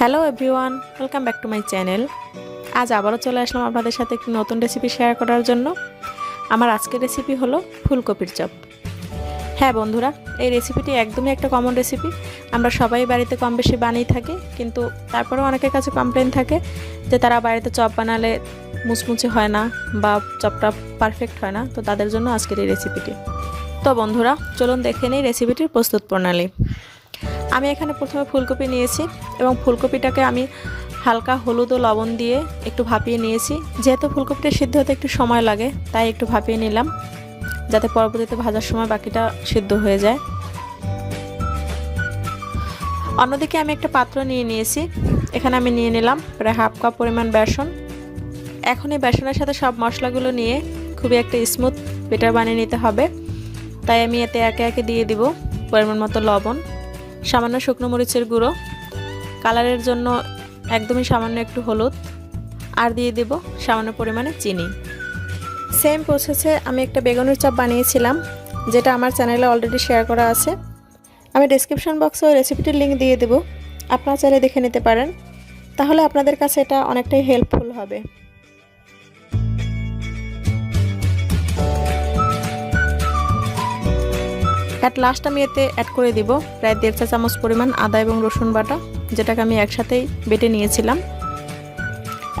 Hello everyone welcome back to my channel আজ আবারও চলে আসলাম আপনাদের সাথে একটি নতুন রেসিপি শেয়ার করার জন্য। আমার আজকের রেসিপি হলো ফুলকপির চপ। হ্যাঁ বন্ধুরা, এই রেসিপিটি একদমই একটা কমন রেসিপি আমরা সবাই বাড়িতে কম বেশি বানিয়ে থাকি, কিন্তু তারপরেও অনেকের কাছে কমপ্লেন থাকে যে তারা বাড়িতে চপ বানালে মুচমুচে হয় না বা চপটা পারফেক্ট হয় না, তো তাদের জন্য আজকের এই রেসিপিটি তো বন্ধুরা, চলুন দেখে নিই রেসিপিটির প্রস্তুত প্রণালী। আমি এখানে প্রথমে ফুলকপি নিয়েছি এবং ফুলকপিটাকে আমি হালকা হলুদ ও লবণ দিয়ে একটু ভাপিয়ে নিয়েছি। যেহেতু ফুলকপিটা সিদ্ধ হতে একটু সময় লাগে, তাই একটু ভাপিয়ে নিলাম, যাতে পরবর্তীতে ভাজার সময় বাকিটা সিদ্ধ হয়ে যায়। অন্যদিকে আমি একটা পাত্র নিয়ে নিয়েছি, এখানে আমি নিয়ে নিলাম প্রায় হাফ কাপ পরিমাণ বেসন। এখন এই বেসনের সাথে সব মশলাগুলো নিয়ে খুবই একটা স্মুথ বেটার বানিয়ে নিতে হবে। তাই আমি এতে একে একে দিয়ে দিব পরিমাণ মতো লবণ। সামান্য শুকনো মরিচের গুঁড়ো। কালারের জন্য একদমই সামান্য একটু হলুদ। আর দিয়ে দেব সামান্য পরিমাণে চিনি। সেম প্রসেসে আমি একটা বেগুনের চপ বানিয়েছিলাম, যেটা আমার চ্যানেলে অলরেডি শেয়ার করা আছে। আমি ডিসক্রিপশন বক্সে ওই রেসিপিটির লিঙ্ক দিয়ে দেব। আপনারা চাইলে দেখে নিতে পারেন। তাহলে আপনাদের কাছে এটা অনেকটাই হেল্পফুল হবে। অ্যাট লাস্ট আমি এতে অ্যাড করে দিব প্রায় দেড় চা চামচ পরিমাণ আদা এবং রসুন বাটা, যেটাকে আমি একসাথেই বেটে নিয়েছিলাম।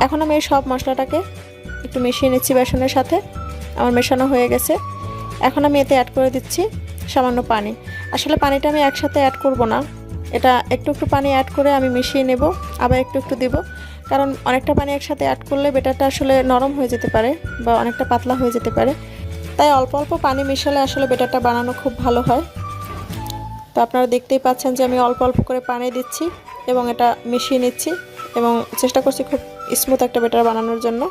এখন আমি এই সব মশলাটাকে একটু মিশিয়ে নিচ্ছি বেসনের সাথে। আমার মেশানো হয়ে গেছে। এখন আমি এতে অ্যাড করে দিচ্ছি সামান্য পানি। আসলে পানিটা আমি একসাথে অ্যাড করব না। এটা একটু একটু পানি অ্যাড করে আমি মিশিয়ে নেব, আবার একটু একটু দিব। কারণ অনেকটা পানি একসাথে অ্যাড করলে বেটারটা আসলে নরম হয়ে যেতে পারে বা অনেকটা পাতলা হয়ে যেতে পারে। তাই অল্প অল্প পানি মিশালে আসলে বেটারটা বানানো খুব ভালো হয়। তো আপনারা দেখতেই পাচ্ছেন যে আমি অল্প অল্প করে পানি দিচ্ছি এবং এটা মিশিয়ে নিচ্ছি এবং চেষ্টা করছি খুব স্মুথ একটা বেটার বানানোর জন্য।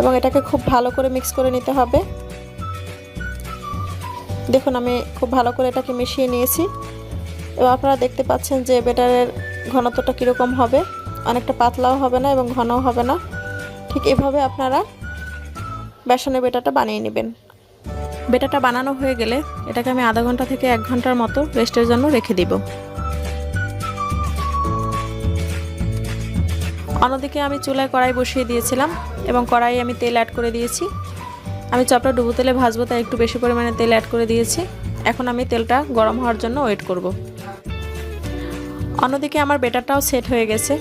এবং এটাকে খুব ভালো করে মিক্স করে নিতে হবে। দেখুন, আমি খুব ভালো করে এটাকে মিশিয়ে নিয়েছি। এবং আপনারা দেখতে পাচ্ছেন যে বেটারের ঘনত্বটা কীরকম হবে। অনেকটা পাতলাও হবে না এবং ঘনও হবে না। ঠিক এভাবে আপনারা বেসনের বেটাটা বানিয়ে নেবেন। বেটাটা বানানো হয়ে গেলে এটাকে আমি আধা ঘণ্টা থেকে এক ঘণ্টার মতো রেস্টের জন্য রেখে দিব। অন্যদিকে আমি চুলায় কড়াই বসিয়ে দিয়েছিলাম এবং কড়াই আমি তেল অ্যাড করে দিয়েছি। আমি চপটা ডুবো তেলে ভাজবো, তাই একটু বেশি পরিমাণে তেল অ্যাড করে দিয়েছি। এখন আমি তেলটা গরম হওয়ার জন্য ওয়েট করব। অন্যদিকে আমার বেটারটাও সেট হয়ে গেছে।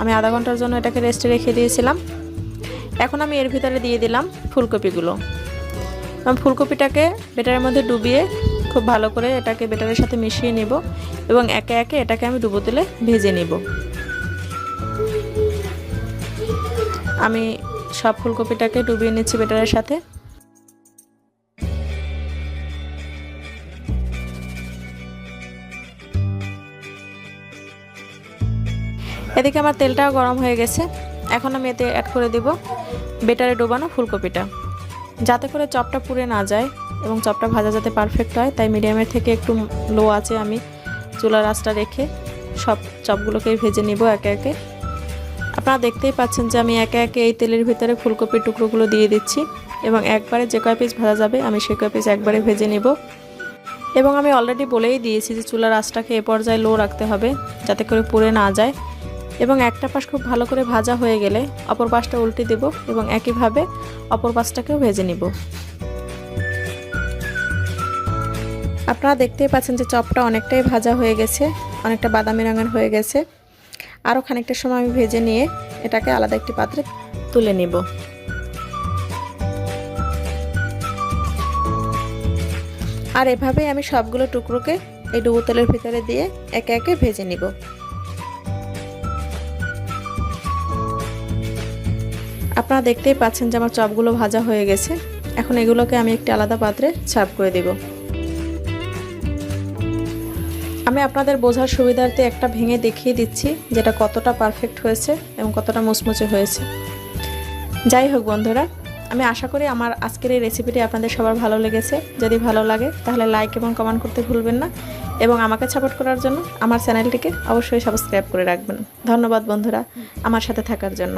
আমি আধা ঘণ্টার জন্য এটাকে রেস্টে রেখে দিয়েছিলাম। এখন আমি এর ভিতরে দিয়ে দিলাম ফুলকপিগুলো। আমি ফুলকপিটাকে বেটারের মধ্যে ডুবিয়ে খুব ভালো করে এটাকে বেটারের সাথে মিশিয়ে নেব এবং একে একে এটাকে আমি ডুবো তেলে ভেজে নেব। আমি সব ফুলকপিটাকে ডুবিয়ে নিচ্ছি বেটারের সাথে। এদিকে আমার তেলটাও গরম হয়ে গেছে। এখন আমি এতে অ্যাড করে দিব। বেটারে ডোবানো ফুলকপিটা। যাতে করে চপটা পুড়ে না যায় এবং চপটা ভাজা যাতে পারফেক্ট হয়, তাই মিডিয়ামের থেকে একটু লো আছে আমি চুলার আঁচটা রেখে সব চপগুলোকেই ভেজে নিব একে একে। আপনারা দেখতেই পাচ্ছেন যে আমি একে একে এই তেলের ভিতরে ফুলকপির টুকরোগুলো দিয়ে দিচ্ছি এবং একবারে যে কয় পিস ভাজা যাবে আমি সে কয় পিস একবারে ভেজে নেব। এবং আমি অলরেডি বলেই দিয়েছি যে চুলার আঁচটাকে এ পর্যায়ে লো রাখতে হবে যাতে করে পুড়ে না যায়। এবং একটা পাশ খুব ভালো করে ভাজা হয়ে গেলে অপর পাশটা উল্টে দেব এবং একইভাবে অপর পাশটাকেও ভেজে নিব। আপনারা দেখতেই পাচ্ছেন যে চপটা অনেকটাই ভাজা হয়ে গেছে, অনেকটা বাদামি রঙের হয়ে গেছে। আরও খানিকটা সময় আমি ভেজে নিয়ে এটাকে আলাদা একটি পাত্রে তুলে নিব। আর এভাবেই আমি সবগুলো টুকরোকে এই ডুবো তেলের ভিতরে দিয়ে একে একে ভেজে নিব। আপনারা দেখতেই পাচ্ছেন যে আমার চপগুলো ভাজা হয়ে গেছে। এখন এগুলোকে আমি একটি আলাদা পাত্রে সার্ভ করে দেব। আমি আপনাদের বোঝার সুবিধার্থে একটা ভেঙে দেখিয়ে দিচ্ছি, যেটা কতটা পারফেক্ট হয়েছে এবং কতটা মুচমুচে হয়েছে। যাই হোক বন্ধুরা, আমি আশা করি আমার আজকের এই রেসিপিটি আপনাদের সবার ভালো লেগেছে। যদি ভালো লাগে, তাহলে লাইক এবং কমেন্ট করতে ভুলবেন না। এবং আমাকে সাপোর্ট করার জন্য আমার চ্যানেলটিকে অবশ্যই সাবস্ক্রাইব করে রাখবেন। ধন্যবাদ বন্ধুরা, আমার সাথে থাকার জন্য।